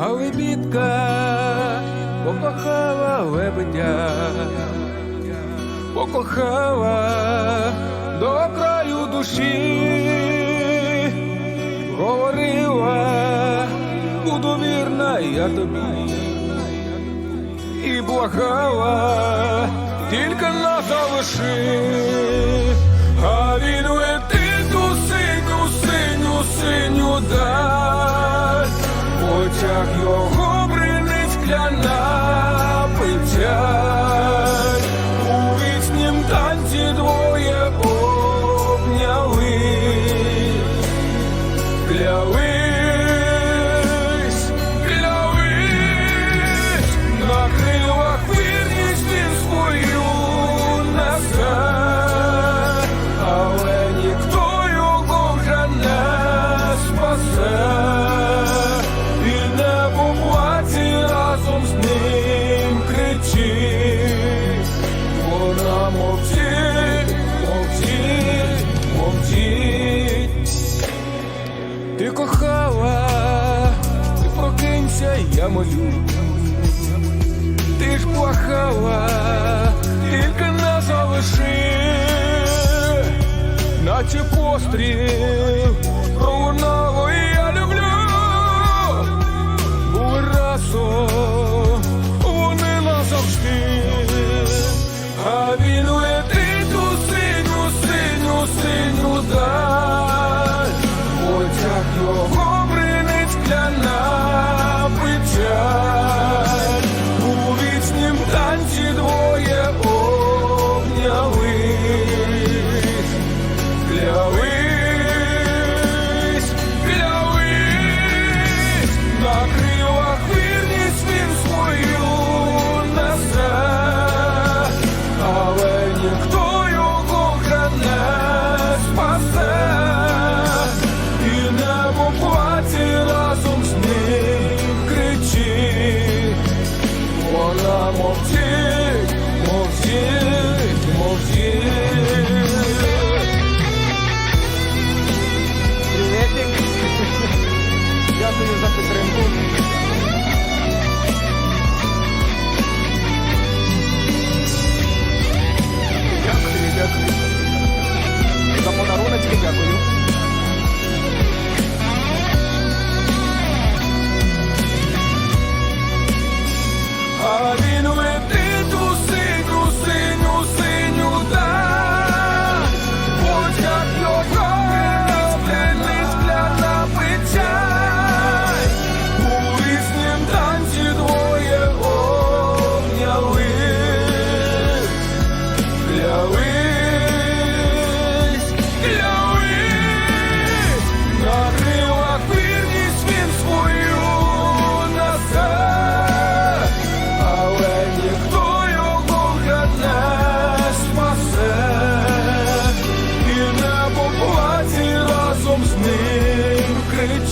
Галибітка покохала лебедя, покохала до краю душі, говорила, буду вірна я тобі і благала, тільки на залиши. Бринить скляна кохала, ти прокинься, я молю. Ти ж плакала, тільки не залиши, наче постріл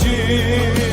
için